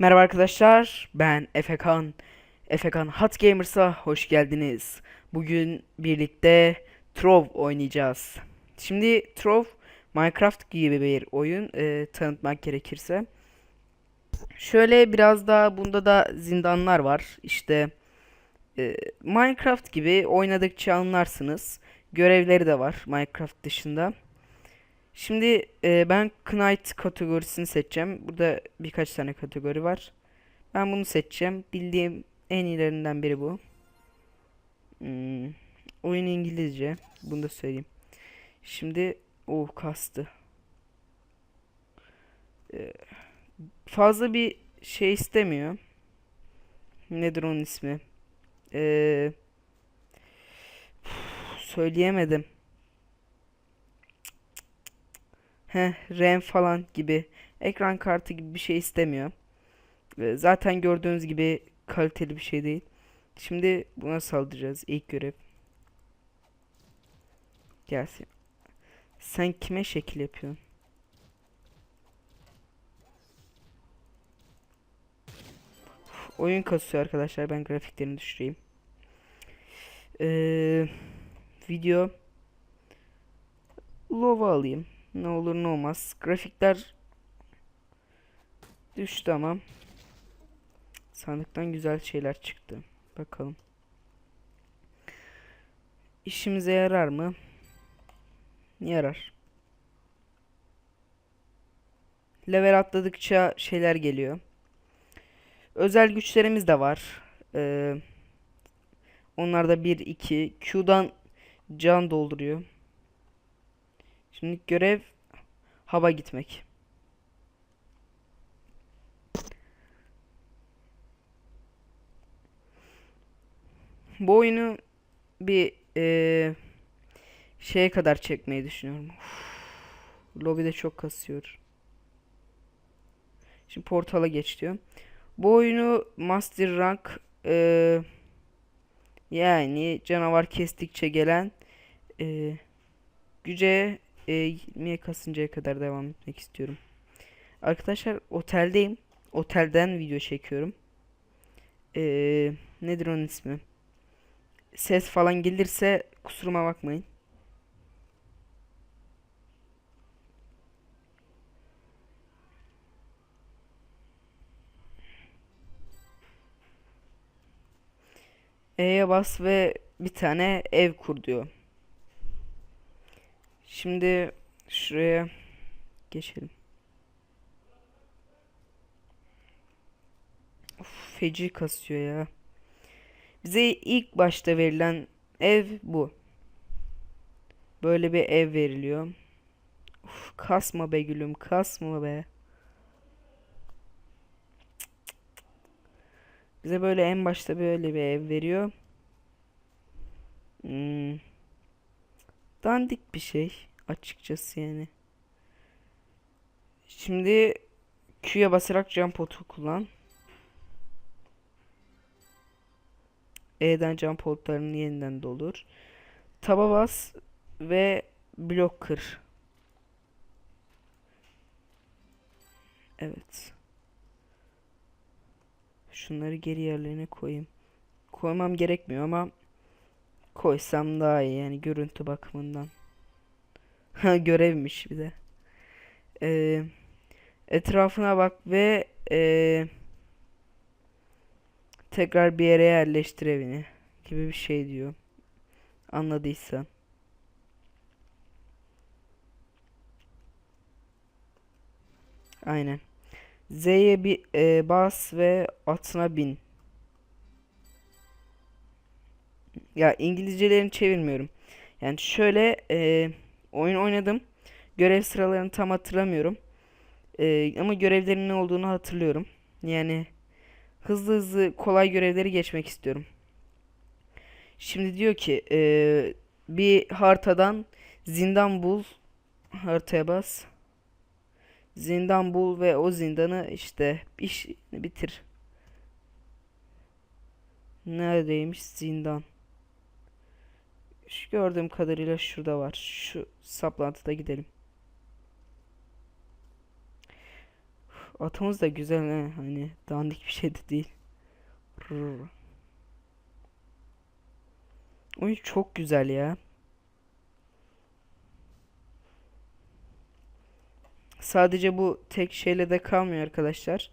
Merhaba arkadaşlar, ben Efekan. Efekan Hot Gamers'a hoş geldiniz. Bugün birlikte Trove oynayacağız. Şimdi Trove, Minecraft gibi bir oyun e, tanıtmak gerekirse. Şöyle biraz da bunda da zindanlar var. İşte e, Minecraft gibi oynadıkça anlarsınız. Görevleri de var Minecraft dışında. Şimdi e, ben Knight kategorisini seçeceğim. Burada birkaç tane kategori var. Ben bunu seçeceğim. Bildiğim en iyilerinden biri bu. Hmm, oyun İngilizce. Bunu da söyleyeyim. Şimdi o kastı. E, fazla bir şey istemiyor. Nedir onun ismi? E, söyleyemedim. Heh, RAM falan gibi ekran kartı gibi bir şey istemiyor. Zaten gördüğünüz gibi kaliteli bir şey değil. Şimdi buna saldıracağız. İlk görev. Gelsin. Sen kime şekil yapıyorsun? Uf, Oyun kasıyor arkadaşlar. Ben grafiklerini düşüreyim. Ee, video low'a alayım. Ne olur ne olmaz. Grafikler düştü ama sandıktan güzel şeyler çıktı. Bakalım. İşimize yarar mı? Yarar. Level atladıkça şeyler geliyor. Özel güçlerimiz de var. Ee, onlar da 1 2 Q'dan can dolduruyor. Şimdi görev hava gitmek. Bu oyunu bir eee şeye kadar çekmeyi düşünüyorum. Uf, lobide çok kasıyor. Şimdi portala geç diyor. Bu oyunu Master Rank eee, yani canavar kestikçe gelen eee güce e, 20'ye kasıncaya kadar devam etmek istiyorum. Arkadaşlar oteldeyim. Otelden video çekiyorum. Ee, nedir onun ismi? Ses falan gelirse kusuruma bakmayın. E'ye bas ve bir tane ev kur diyor. Şimdi şuraya geçelim. Of, feci kasıyor ya. Bize ilk başta verilen ev bu. Böyle bir ev veriliyor. Uf, kasma be gülüm, kasma be. Bize böyle en başta böyle bir ev veriyor. Hmm. Dandik bir şey açıkçası yani. Şimdi Q'ya basarak jump potu kullan. E'den jump potlarını yeniden doldur. Taba bas ve blok kır. Evet. Şunları geri yerlerine koyayım. Koymam gerekmiyor ama koysam daha iyi yani görüntü bakımından. Ha görevmiş bir de. Ee, etrafına bak ve ee, tekrar bir yere yerleştir evini gibi bir şey diyor. Anladıysan. Aynen. Z'ye bir ee, bas ve atına bin. Ya İngilizcelerini çevirmiyorum. Yani şöyle ee, oyun oynadım. Görev sıralarını tam hatırlamıyorum. Ee, ama görevlerin ne olduğunu hatırlıyorum. Yani hızlı hızlı kolay görevleri geçmek istiyorum. Şimdi diyor ki ee, bir haritadan zindan bul. Haritaya bas. Zindan bul ve o zindanı işte işini bitir. Neredeymiş zindan? Şu gördüğüm kadarıyla şurada var. Şu saplantıda gidelim. Atımız da güzel he. Hani dandik bir şey de değil. Rrr. Oyun çok güzel ya. Sadece bu tek şeyle de kalmıyor arkadaşlar.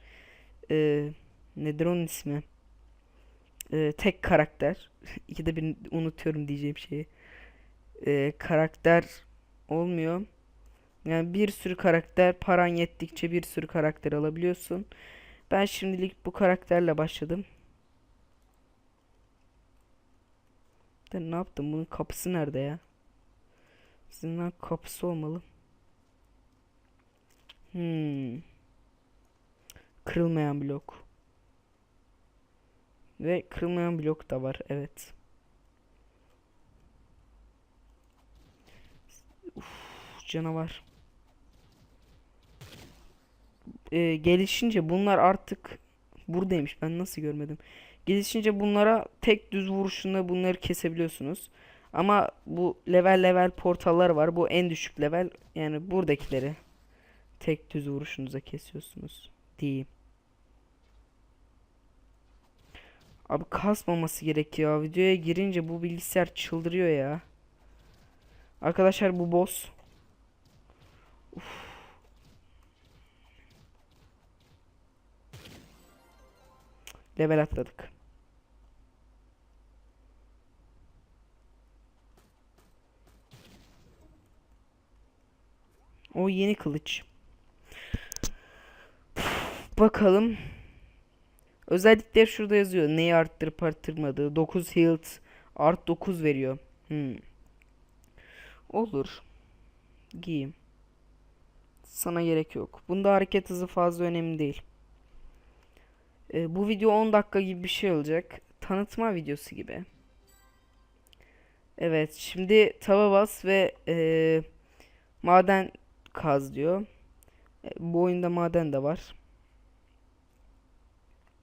Ee, nedir onun ismi? Ee, tek karakter. İkide bir unutuyorum diyeceğim şeyi. Ee, karakter olmuyor. Yani bir sürü karakter paran yettikçe bir sürü karakter alabiliyorsun. Ben şimdilik bu karakterle başladım. De ne yaptım? Bunun kapısı nerede ya? Zindan kapısı olmalı. Hmm. Kırılmayan blok. Ve kırılmayan blok da var. Evet. Uf, canavar. Ee, gelişince bunlar artık buradaymış. Ben nasıl görmedim? Gelişince bunlara tek düz vuruşunda bunları kesebiliyorsunuz. Ama bu level level portallar var. Bu en düşük level. Yani buradakileri tek düz vuruşunuza kesiyorsunuz diyeyim. Abi kasmaması gerekiyor. Videoya girince bu bilgisayar çıldırıyor ya. Arkadaşlar bu boss. Uf. Level atladık. O yeni kılıç. Bakalım. Özellikler şurada yazıyor. Neyi arttırıp arttırmadığı. 9 health art 9 veriyor. Hmm. Olur. Giyeyim. Sana gerek yok. Bunda hareket hızı fazla önemli değil. Ee, bu video 10 dakika gibi bir şey olacak. Tanıtma videosu gibi. Evet, şimdi tava bas ve e, maden kaz diyor. E, bu oyunda maden de var.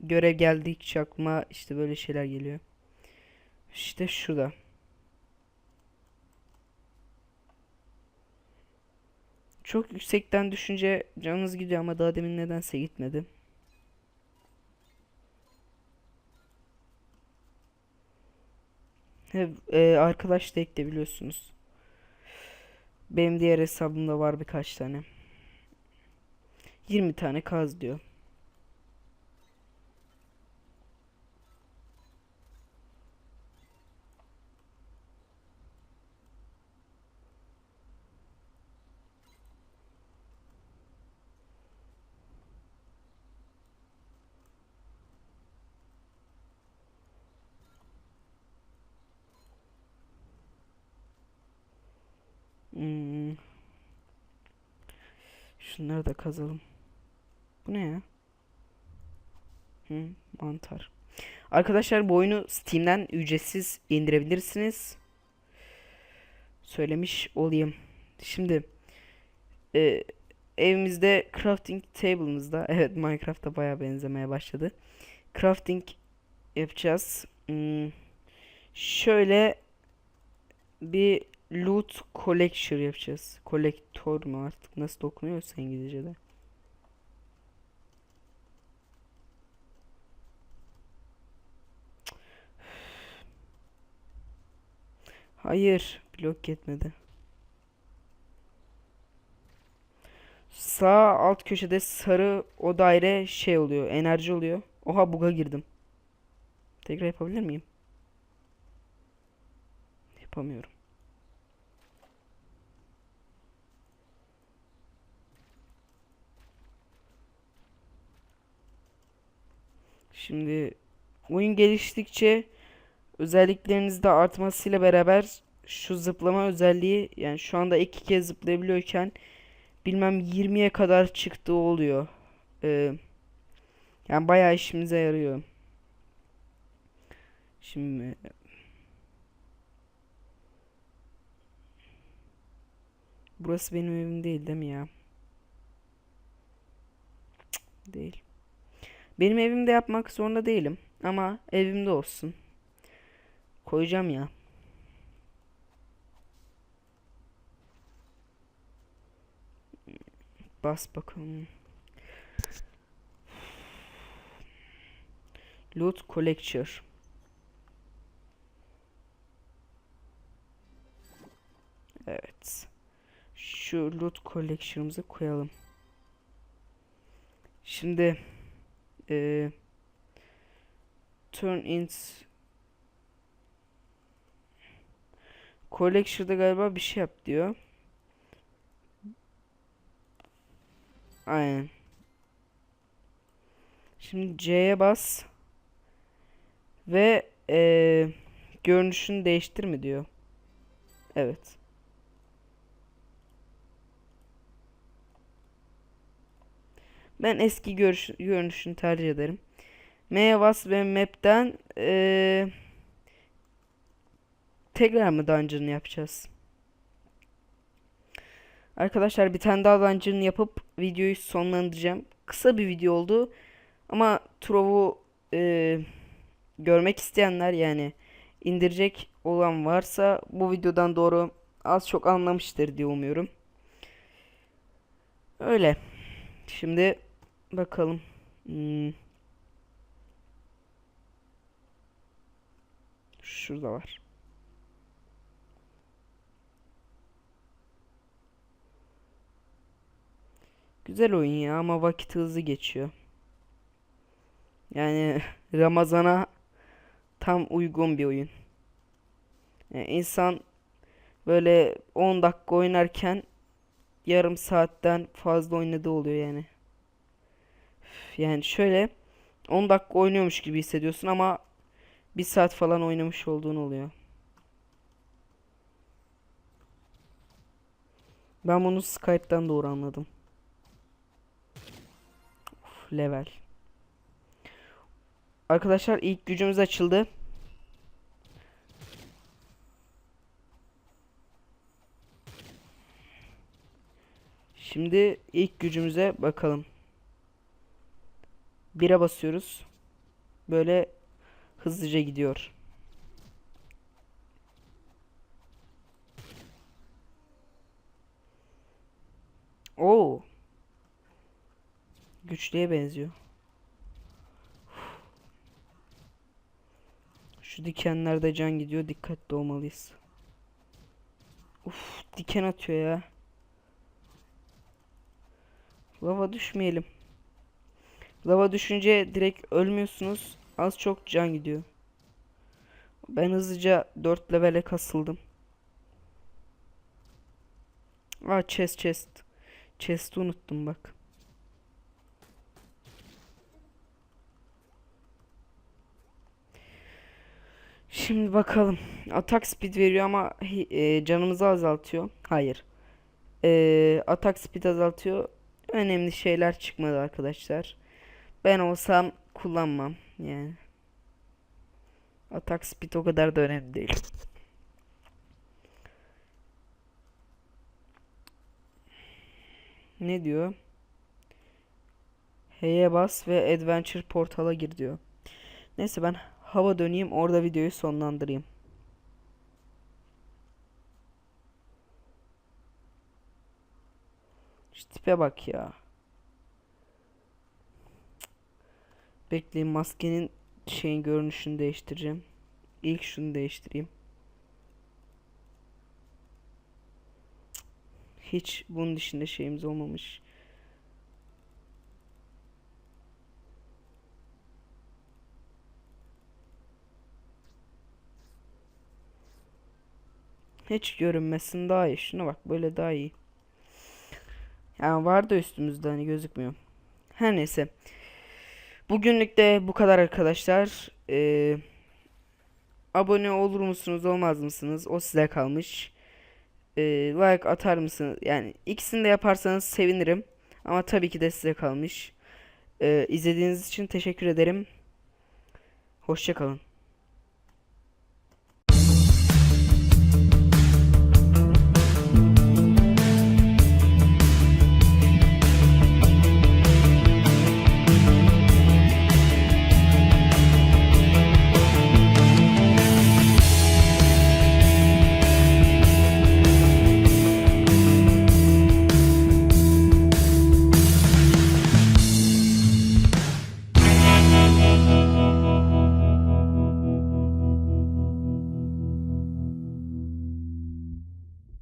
Görev geldikçe aklıma işte böyle şeyler geliyor. İşte şurada. Çok yüksekten düşünce canınız gidiyor ama daha demin nedense gitmedi. He, e, arkadaş da ekleyebiliyorsunuz. Benim diğer hesabımda var birkaç tane. 20 tane kaz diyor. Hmm. Şunları da kazalım. Bu ne ya? Hı, mantar. Arkadaşlar bu oyunu Steam'den ücretsiz indirebilirsiniz. Söylemiş olayım. Şimdi e, evimizde crafting table'ımızda evet Minecraft'a baya benzemeye başladı. Crafting yapacağız. Hmm, şöyle bir loot collector yapacağız. Kolektör mü artık nasıl okunuyorsa İngilizce'de. Hayır, blok yetmedi. Sağ alt köşede sarı o daire şey oluyor, enerji oluyor. Oha buga girdim. Tekrar yapabilir miyim? Yapamıyorum. Şimdi oyun geliştikçe özellikleriniz de artmasıyla beraber şu zıplama özelliği yani şu anda iki kez zıplayabiliyorken bilmem 20'ye kadar çıktığı oluyor. Ee, yani bayağı işimize yarıyor. Şimdi Burası benim evim değil değil mi ya? Cık, değil. Benim evimde yapmak zorunda değilim. Ama evimde olsun. Koyacağım ya. Bas bakalım. Loot Collector. Evet. Şu loot collection'ımızı koyalım. Şimdi eee turn int collection'da galiba bir şey yap diyor. Aynen. Şimdi C'ye bas ve eee görünüşünü değiştir mi diyor. Evet. Ben eski görüş, görünüşünü tercih ederim. M'ye bas ve map'ten eee, tekrar mı dungeon yapacağız? Arkadaşlar bir tane daha dungeon yapıp videoyu sonlandıracağım. Kısa bir video oldu. Ama Trov'u eee, görmek isteyenler yani indirecek olan varsa bu videodan doğru az çok anlamıştır diye umuyorum. Öyle. Şimdi bakalım. Hmm. Şurada var. Güzel oyun ya ama vakit hızlı geçiyor. Yani Ramazan'a tam uygun bir oyun. Yani insan böyle 10 dakika oynarken yarım saatten fazla oynadığı oluyor yani. Yani şöyle 10 dakika oynuyormuş gibi hissediyorsun ama bir saat falan oynamış olduğun oluyor. Ben bunu Skype'dan doğru anladım. Uf, level. Arkadaşlar ilk gücümüz açıldı. Şimdi ilk gücümüze bakalım. 1'e basıyoruz. Böyle hızlıca gidiyor. Oo. Güçlüye benziyor. Şu dikenlerde can gidiyor. Dikkatli olmalıyız. Uf, diken atıyor ya. Lava düşmeyelim. Lava düşünce direkt ölmüyorsunuz. Az çok can gidiyor. Ben hızlıca 4 levele kasıldım. Aa chest chest. Chest'i unuttum bak. Şimdi bakalım. Atak speed veriyor ama e, canımızı azaltıyor. Hayır. E, atak speed azaltıyor. Önemli şeyler çıkmadı arkadaşlar. Ben olsam kullanmam yani. Atak speed o kadar da önemli değil. Ne diyor? H'ye bas ve Adventure portala gir diyor. Neyse ben hava döneyim orada videoyu sonlandırayım. Şu tipe bak ya. Bekleyin maskenin şeyin görünüşünü değiştireceğim. İlk şunu değiştireyim. Hiç bunun dışında şeyimiz olmamış. Hiç görünmesin daha iyi. Şuna bak böyle daha iyi. Yani var da üstümüzde hani gözükmüyor. Her neyse. Bugünlük de bu kadar arkadaşlar. Ee, abone olur musunuz olmaz mısınız? O size kalmış. Ee, like atar mısınız? Yani ikisini de yaparsanız sevinirim. Ama tabii ki de size kalmış. Ee, izlediğiniz için teşekkür ederim. Hoşça kalın.